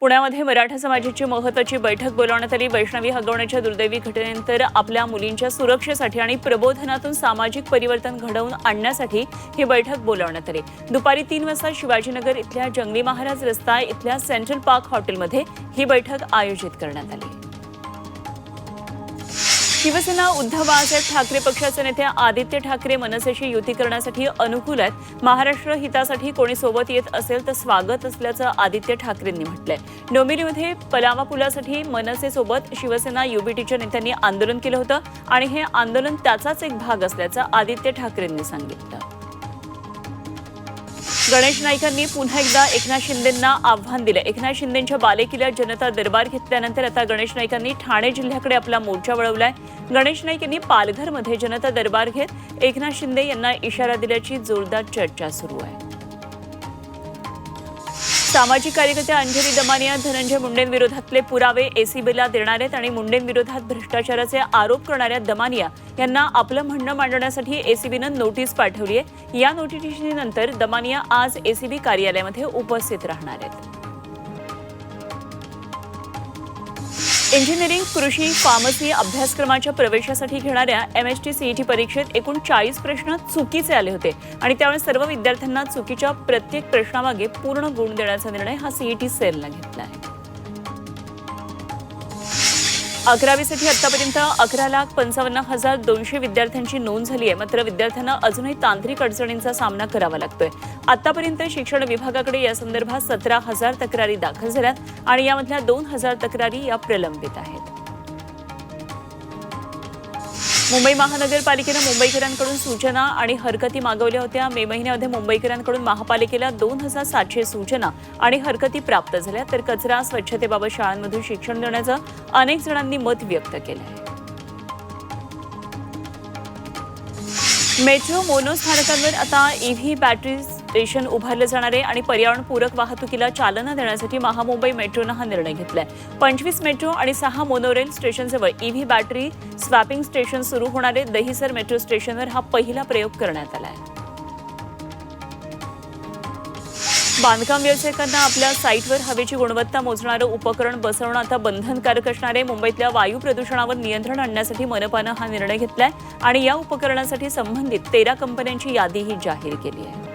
पुण्यामध्ये मराठा समाजाची महत्वाची बैठक बोलावण्यात आली. वैष्णवी हगवण्याच्या दुर्दैवी घटनेनंतर आपल्या मुलींच्या सुरक्षेसाठी आणि प्रबोधनातून सामाजिक परिवर्तन घडवून आणण्यासाठी ही बैठक बोलावण्यात आली. दुपारी तीन वाजता शिवाजीनगर इथल्या जंगली महाराज रस्ता इथल्या सेंट्रल पार्क हॉटेलमध्ये ही बैठक आयोजित करण्यात आली. शिवसेना उद्धव बाळासाहेब ठाकरे पक्षाचे नेते आदित्य ठाकरे मनसेशी युती करण्यासाठी अनुकूल आहेत. महाराष्ट्र हितासाठी कोणी सोबत येत असेल तर स्वागत असल्याचं आदित्य ठाकरेंनी म्हटलंय. डोंबिवलीमध्ये पलावा पुलासाठी मनसेसोबत शिवसेना युबीटीच्या नेत्यांनी आंदोलन केलं होतं आणि हे आंदोलन त्याचाच एक भाग असल्याचं आदित्य ठाकरेंनी सांगितलं. गणेश नाईकांनी पुन्हा एकदा एकनाथ शिंदेंना आव्हान दिलं. एकनाथ शिंदेंच्या बालेकिल्ल्यात जनता दरबार घेतल्यानंतर आता गणेश नाईकांनी ठाणे जिल्ह्याकडे आपला मोर्चा वळवलाय. गणेश नाईक यांनी पालघरमध्ये जनता दरबार घेत एकनाथ शिंदे यांना इशारा दिल्याची जोरदार चर्चा सुरू आहे. सामाजिक कार्यकर्त्या अंजली दमानिया धनंजय मुंडेंविरोधातले पुरावे एसीबीला देणार आहेत आणि मुंडेंविरोधात भ्रष्टाचाराचे आरोप करणाऱ्या दमानिया यांना आपलं म्हणणं मांडण्यासाठी एसीबीनं नोटीस पाठवली आहे. या नोटिशीनंतर दमानिया आज एसीबी कार्यालयामध्ये उपस्थित राहणार आहेत. इंजिनिअरिंग कृषी फार्मसी अभ्यासक्रमाच्या प्रवेशासाठी घेणाऱ्या एम एच टी सीईटी परीक्षेत एकूण चाळीस प्रश्न चुकीचे आले होते. आणि त्यामुळे सर्व विद्यार्थ्यांना चुकीच्या प्रत्येक प्रश्नामागे पूर्ण गुण देण्याचा निर्णय हा सीईटी सेलनं घेतला आहे. अकरावीसाठी आतापर्यंत अकरा लाख पंचावन्न हजार दोनशे विद्यार्थ्यांची नोंद झाली आहे. मात्र विद्यार्थ्यांना अजूनही तांत्रिक अडचणींचा सामना करावा लागतोय. आतापर्यंत शिक्षण विभागाकडे या संदर्भात सतरा हजार तक्रारी दाखल झाल्यात आणि यामधल्या दोन हजार तक्रारी या प्रलंबित आहेत. मुंबई महानगरपालिकेनं मुंबईकरांकडून सूचना आणि हरकती मागवल्या होत्या. मे महिन्यामध्ये मुंबईकरांकडून महापालिकेला दोन हजार सातशे सूचना आणि हरकती प्राप्त झाल्या. तर कचरा स्वच्छतेबाबत शाळांमधून शिक्षण देण्याचं अनेक जणांनी मत व्यक्त केलं आहे मेट्रो मोनो स्थानकांवर आता ईव्ही बॅटरीज स्टेशन उभारले जाणार आहे आणि पर्यावरणपूरक वाहतुकीला चालना देण्यासाठी महामुंबई मेट्रोनं हा निर्णय घेतलाय. पंचवीस मेट्रो आणि सहा मोनोरेल स्टेशनजवळ ईव्ही बॅटरी स्वॅपिंग स्टेशन सुरू होणार आहे. दहिसर मेट्रो स्टेशनवर हा पहिला प्रयोग करण्यात आला आहे बांधकाम व्यावसायिकांना आपल्या साईटवर हवेची गुणवत्ता मोजणारं उपकरण बसवणं आता बंधनकारक असणार आहे. मुंबईतल्या वायू प्रदूषणावर नियंत्रण आणण्यासाठी मनपानं हा निर्णय घेतलाय आणि या उपकरणासाठी संबंधित तेरा कंपन्यांची यादीही जाहीर केली आहे.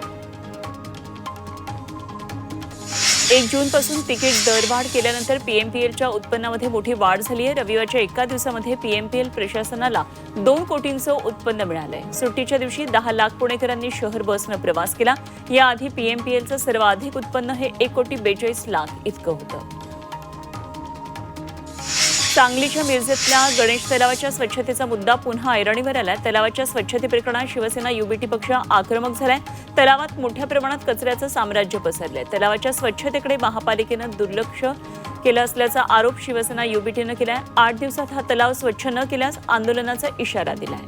एक जूनपासून तिकीट दरवाढ केल्यानंतर पीएमपीएलच्या उत्पन्नामध्ये मोठी वाढ झाली आहे. रविवारच्या एका दिवसामध्ये पीएमपीएल प्रशासनाला दोन कोटींचं उत्पन्न मिळालंय. सुट्टीच्या दिवशी दहा लाख पुणेकरांनी शहर बसनं प्रवास केला. याआधी पीएमपीएलचं सर्वाधिक उत्पन्न हे एक कोटी बेचाळीस लाख इतकं होतं. सांगलीच्या मिरजेतल्या गणेश तलावाच्या स्वच्छतेचा मुद्दा पुन्हा ऐरणीवर आलाय. तलावाच्या स्वच्छते प्रकरणात शिवसेना युबीटी पक्ष आक्रमक झालाय. तलावात मोठ्या प्रमाणात कचऱ्याचं साम्राज्य पसरलंय. तलावाच्या स्वच्छतेकडे महापालिकेनं दुर्लक्ष केलं असल्याचा आरोप शिवसेना युबीटीनं केलाय. आठ दिवसात हा तलाव स्वच्छ न केल्यास आंदोलनाचा इशारा दिलाय.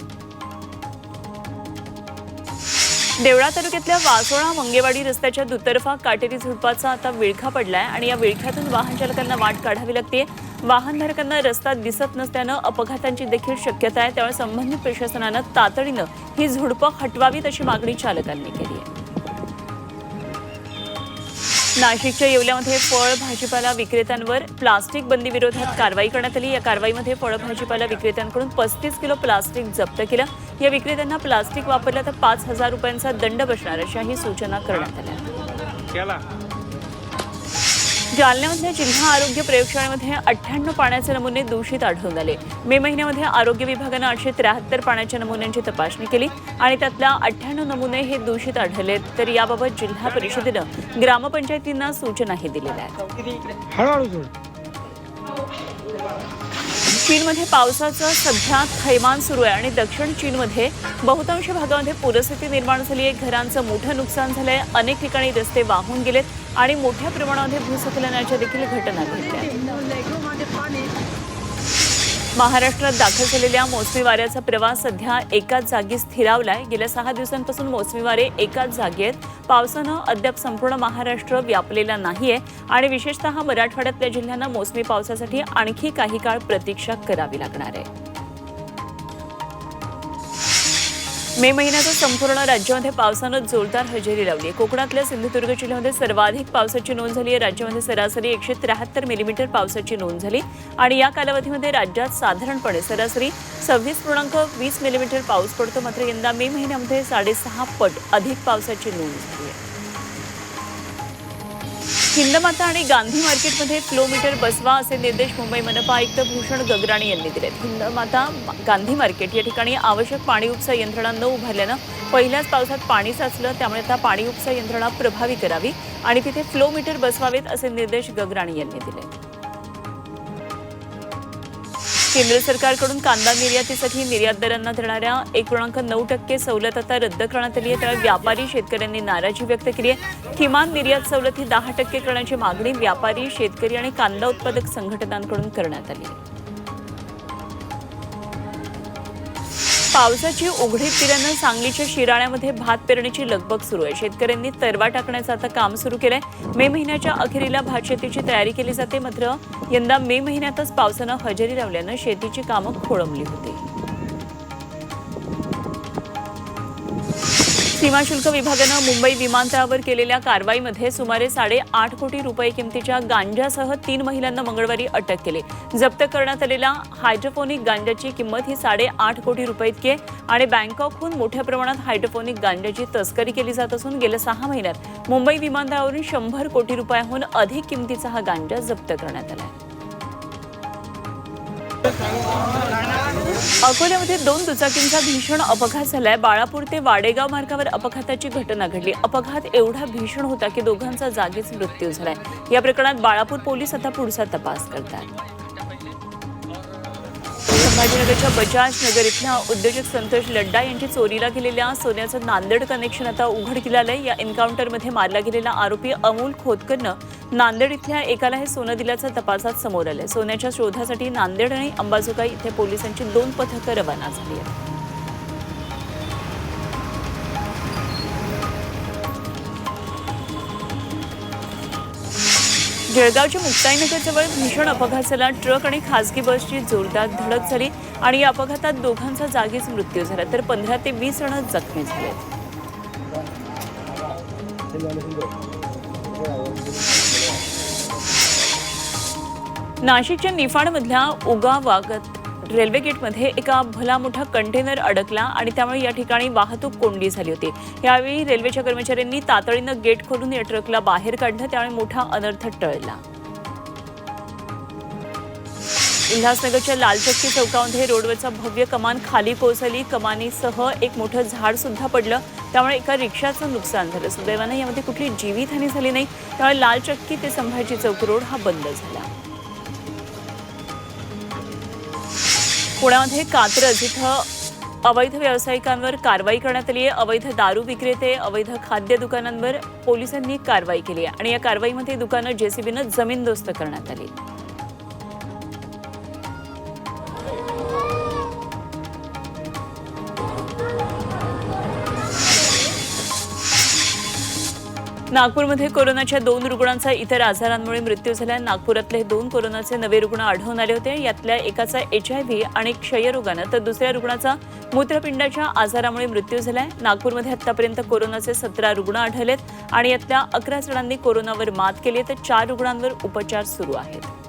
देवळा तालुक्यातल्या वासोळा मंगेवाडी रस्त्याच्या दुतर्फा काटेरी झुडपाचा आता विळखा पडलाय आणि या विळख्यातून वाहन चालकांना वाट काढावी लागते वाहनधारकांना रस्ता दिसत नसल्यानं अपघातांची देखील शक्यता आहे. त्यामुळे संबंधित प्रशासनानं तातडीनं ही झुडपं हटवावीत अशी मागणी चालकांनी केली आहे. नाशिकच्या येवल्यामध्ये फळ भाजीपाला विक्रेत्यांवर प्लास्टिक बंदी विरोधात कारवाई करण्यात आली. या कारवाईमध्ये फळ भाजीपाला विक्रेत्यांकडून पस्तीस किलो प्लास्टिक जप्त केलं. या विक्रेत्यांना प्लास्टिक वापरलं तर पाच हजार रुपयांचा दंड बसणार अशाही सूचना करण्यात आल्या. जालन्यामधल्या जिल्हा आरोग्य प्रयोगशाळेमध्ये अठ्ठ्याण्णव पाण्याचे नमुने दूषित आढळून आले. मे महिन्यामध्ये आरोग्य विभागानं आठशे त्र्याहत्तर पाण्याच्या नमुन्यांची तपासणी केली आणि त्यातल्या अठ्ठ्याण्णव नमुने हे दूषित आढळले तर याबाबत जिल्हा परिषदेनं ग्रामपंचायतींना सूचनाही दिलेल्या आहेत. चीनमध्ये पावसाचं सध्या थैमान सुरू आहे आणि दक्षिण चीनमध्ये बहुतांश भागामध्ये पूरस्थिती निर्माण झाली आहे. घरांचं मोठं नुकसान झालंय. अनेक ठिकाणी रस्ते वाहून गेलेत. आणि मोठ्या प्रमाणामध्ये भूस्खलनाच्या देखील घटना घडल्या. आहेत. महाराष्ट्रात दाखल झालेल्या मोसमी वाऱ्याचा प्रवास सध्या एकाच जागी स्थिरावलाय. गेल्या सहा दिवसांपासून मोसमी वारे एकाच जागी आहेत पावसानं अद्याप संपूर्ण महाराष्ट्र व्यापलेला नाहीये आणि विशेषतः मराठवाड्यातल्या जिल्ह्यांना मोसमी पावसासाठी आणखी काही काळ प्रतीक्षा करावी लागणार आहे. मे महिन्यात संपूर्ण राज्यामध्ये पावसानं जोरदार हजेरी लावली. आहे कोकणातल्या सिंधुदुर्ग जिल्ह्यामध्ये सर्वाधिक पावसाची नोंद झाली. आहे राज्यामध्ये सरासरी एकशे त्र्याहत्तर मिलीमीटर पावसाची नोंद झाली. आणि या कालावधीमध्ये राज्यात साधारणपणे सरासरी सव्वीस पूर्णांक वीस मिलीमीटर पाऊस पडतो. मात्र यंदा मे महिन्यामध्ये साडेसहा पट अधिक पावसाची नोंद झाली आहे. हिंदमाता आणि गांधी मार्केटमध्ये किलोमीटर बसवा असे निर्देश मुंबई मनपा आयुक्त भूषण गगराणी यांनी दिलेत. हिंदमाता गांधी मार्केट या ठिकाणी आवश्यक पाणी उपसा यंत्रणा न उभारल्यानं पहिल्याच पावसात पाणी साचलं त्यामुळे आता पाणी उपसा यंत्रणा प्रभावी करावी आणि तिथे फ्लोमीटर बसवावेत असे निर्देश गगराणी यांनी दिले. केंद्र सरकारकडून कांदा निर्यातीसाठी निर्यातदारांना देणाऱ्या एक पूर्णांक नऊ टक्के सवलत आता रद्द करण्यात आली आहे. त्यामुळे व्यापारी शेतकऱ्यांनी नाराजी व्यक्त केली आहे. किमान निर्यात सवलत ही दहा टक्के करण्याची मागणी व्यापारी शेतकरी आणि कांदा उत्पादक संघटनांकडून करण्यात आली आहे. पावसाची उघडीप दिल्यानं सांगलीच्या शिराण्यामध्ये भात पेरणीची लगबग सुरू आहे. शेतकऱ्यांनी तरवा टाकण्याचं आता काम सुरू केलंय. मे महिन्याच्या अखेरीला भात शेतीची तयारी केली जाते. मात्र यंदा मे महिन्यातच पावसानं हजेरी लावल्यानं शेतीची कामं खोळंबली होती. सीमाशुल्क विभागानं मुंबई विमानतळावर केलेल्या कारवाईमध्ये सुमारे साडेआठ कोटी रुपये किमतीच्या गांजासह तीन महिलांना मंगळवारी अटक केली. जप्त करण्यात आलेल्या हायड्रोफोनिक गांजाची किंमत ही साडेआठ कोटी रुपये इतकी आहे आणि बँकॉकहून मोठ्या प्रमाणात हायड्रोफोनिक गांजाची तस्करी केली जात असून गेल्या सहा महिन्यात मुंबई विमानतळावरून शंभर कोटी रुपयाहून अधिक किमतीचा हा गांजा जप्त करण्यात आला आहे. अकोल्यामध्ये दोन दुचाकींचा भीषण अपघात झालाय. बाळापूर ते वाडेगाव मार्गावर अपघाताची घटना घडली. अपघात एवढा भीषण होता की दोघांचा जागीच मृत्यू झालाय. या प्रकरणात बाळापूर पोलीस आता पुढचा तपास करतात. संभाजीनगरच्या बजाज नगर इथल्या उद्योजक संतोष लड्डा यांची चोरीला गेलेल्या सोन्याचं नांदेड कनेक्शन आता उघडकीला आलंय. या एन्काउंटरमध्ये मारला गेलेला आरोपी अमोल खोतकरनं नांदेड इथल्या एकाला हे सोनं दिल्याचं तपासात समोर आलं सोन्याच्या शोधासाठी नांदेड आणि अंबाजोगाई इथे पोलिसांची दोन पथकं रवाना झाली आहेत. जळगावच्या मुक्ताईनगरजवळ भीषण अपघात झाला ट्रक आणि खासगी बसची जोरदार धडक झाली आणि या अपघातात दोघांचा जागीच मृत्यू झाला तर पंधरा ते वीस जण जखमी झाले नाशिकच्या निफाडमधल्या उगावागत रेल्वे गेटमध्ये एका भला मोठा कंटेनर अडकला आणि त्यामुळे या ठिकाणी वाहतूक कोंडी झाली होती. यावेळी रेल्वेच्या कर्मचाऱ्यांनी तातडीनं गेट खोलून या ट्रकला बाहेर काढलं त्यामुळे मोठा अनर्थ टळला. उल्हासनगरच्या लालचक्की चौकामध्ये रोडवरचा भव्य कमान खाली कोसळली. कमानीसह एक मोठं झाड सुद्धा पडलं. त्यामुळे एका रिक्षाचं नुकसान झालं. सुदैवानं यामध्ये कुठली जीवितहानी झाली नाही. त्यामुळे लालचक्की ते संभाजी चौक रोड हा बंद झाला. पुण्यामध्ये कात्रज इथं अवैध व्यावसायिकांवर कारवाई करण्यात आली आहे. अवैध दारू विक्रेते अवैध खाद्य दुकानांवर पोलिसांनी कारवाई केली आहे. आणि या कारवाईमध्ये दुकानं जेसीबीनं जमीनदोस्त करण्यात आली. नागपूरमध्ये कोरोनाच्या दोन रुग्णांचा इतर आजारांमुळे मृत्यू झाला. नागपुरातले दोन कोरोनाचे नवे रुग्ण आढळून आले होते. यातल्या एकाचा एच आय व्ही आणि क्षयरोगानं तर दुसऱ्या रुग्णाचा मूत्रपिंडाच्या आजारामुळे मृत्यू झालाय. नागपूरमध्ये आतापर्यंत कोरोनाचे सतरा रुग्ण आढळलेत आणि यातल्या अकरा जणांनी कोरोनावर मात केली तर चार रुग्णांवर उपचार सुरू आहेत.